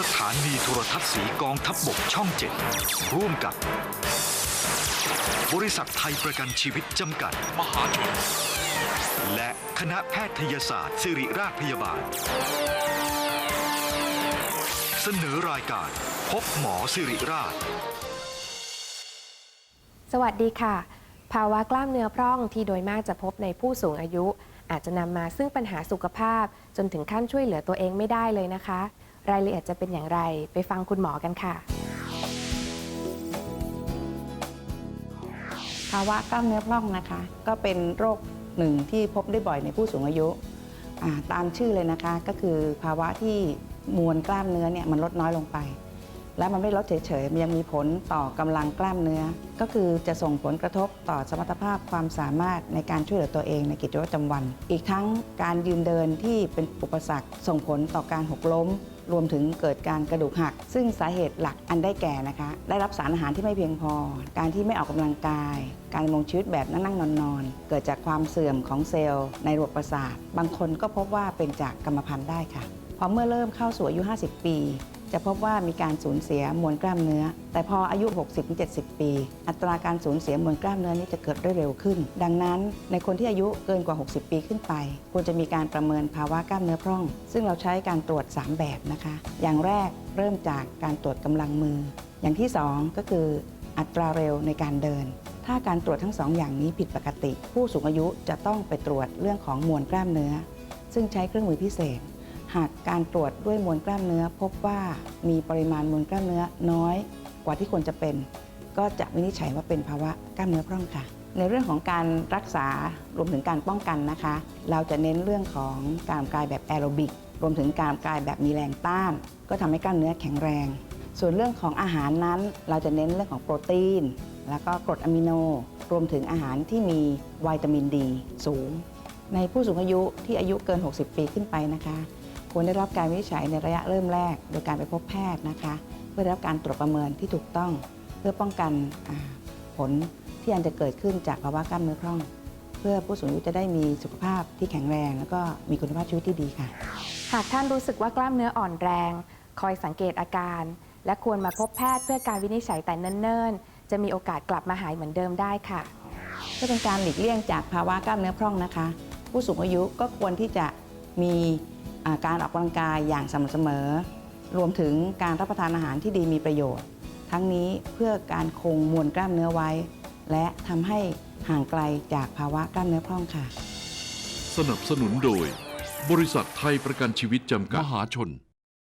สถานีโทรทัศน์สีกองทัพบบกช่องเจ็ดร่วมกับบริษัทไทยประกันชีวิตจำกัด มหาชน และคณะแพทยศาสตร์ ศิริราชพยาบาล เสนอรายการ พบหมอสิริราช สวัสดีค่ะ ภาวะกล้ามเนื้อพร่องที่โดยมากจะพบในผู้สูงอายุ อาจจะนำมาซึ่งปัญหาสุขภาพ จนถึงขั้นช่วยเหลือตัวเองไม่ได้เลยนะคะ รายละเอียดจะเป็นอย่างไร ไปฟังคุณหมอกันค่ะ ภาวะกล้ามเนื้อพร่องนะคะ ก็เป็นโรคหนึ่งที่พบได้บ่อยในผู้สูงอายุาตามชื่อเลยนะคะก็คือภาวะที่มวลกล้ามเนื้อเนี่ยมันลดน้อยลงไป และมันไม่ได้ลดเฉยๆมันยังมีผลต่อกำลังกล้ามเนื้อ ก็คือจะส่งผลกระทบต่อสมรรถภาพความสามารถในการช่วยเหลือตัวเองในกิจวัตรประจำวัน อีกทั้งการยืนเดินที่เป็นอุปสรรคส่งผลต่อการหกล้ม รวมถึงเกิดการกระดูกหัก ซึ่งสาเหตุหลักอันได้แก่นะคะ ได้รับสารอาหารที่ไม่เพียงพอ การที่ไม่ออกกำลังกาย การดำรงชีวิตแบบนั่งๆนอนๆเกิดจากความเสื่อมของเซลล์ ในระบบประสาท บางคนก็พบว่าเป็นจากกรรมพันธุ์ได้ค่ะพอเมื่อเริ่มเข้าสู่อายุ 50 ปี จะพบว่ามีการสูญเสียมวลกล้ามเนื้อ แต่พออายุ 60-70 ปี อัตราการสูญเสียมวลกล้ามเนื้อนี้จะเกิดได้เร็วขึ้น ดังนั้นในคนที่อายุเกินกว่า 60 ปีขึ้นไป ควรจะมีการประเมินภาวะกล้ามเนื้อพร่อง ซึ่งเราใช้การตรวจ 3 แบบนะคะ อย่างแรกเริ่มจากการตรวจกำลังมือ อย่างที่ 2 ก็คืออัตราเร็วในการเดิน ถ้าการตรวจทั้งสองอย่างนี้ผิดปกติ ผู้สูงอายุจะต้องไปตรวจเรื่องของมวลกล้ามเนื้อ ซึ่งใช้เครื่องมือพิเศษ หากการตรวจด้วยมวลกล้ามเนื้อ พบว่ามีปริมาณมวลกล้ามเนื้อน้อยกว่าที่ควรจะเป็น ก็จะวินิจฉัยว่าเป็นภาวะกล้ามเนื้อพร่องค่ะ ในเรื่องของการรักษารวมถึงการป้องกันนะคะ เราจะเน้นเรื่องของการกายแบบแอโรบิกรวมถึงการกายแบบมีแรงต้าน ก็ทำให้กล้ามเนื้อแข็งแรง ส่วนเรื่องของอาหารนั้น เราจะเน้นเรื่องของโปรตีน แล้วก็กรดอะมิโน รวมถึงอาหารที่มีวิตามินดีสูง ในผู้สูงอายุที่อายุเกิน 60 ปีขึ้นไปนะคะ ควรได้รับการวินิจฉัยในระยะเริ่มแรก โดยการไปพบแพทย์นะคะ เพื่อได้รับการตรวจประเมินที่ถูกต้อง เพื่อป้องกันอ่าผลที่อาจจะเกิดขึ้นจากภาวะกล้ามเนื้อพร่อง เพื่อผู้สูงอายุจะได้มีสุขภาพที่แข็งแรง แล้วก็มีคุณภาพชีวิตที่ดีค่ะ หากท่านรู้สึกว่ากล้ามเนื้ออ่อนแรง คอยสังเกตอาการ และควรมาพบแพทย์เพื่อการวินิจฉัยแต่เนิ่นๆ จะมีโอกาสกลับมาหายเหมือนเดิมได้ค่ะเพื่อเป็นการหลีกเลี่ยงจากภาวะกล้ามเนื้อพร่องนะคะ ผู้สูงอายุก็ควรที่จะมีอ่า การออกกำลังกายอย่างสม่ำเสมอ รวมถึงการรับประทานอาหารที่ดีมีประโยชน์ ทั้งนี้เพื่อการคงมวลกล้ามเนื้อไว้ และทำให้ห่างไกลจากภาวะกล้ามเนื้อพร่องค่ะ สนับสนุนโดย บริษัทไทยประกันชีวิตจำกัด มหาชน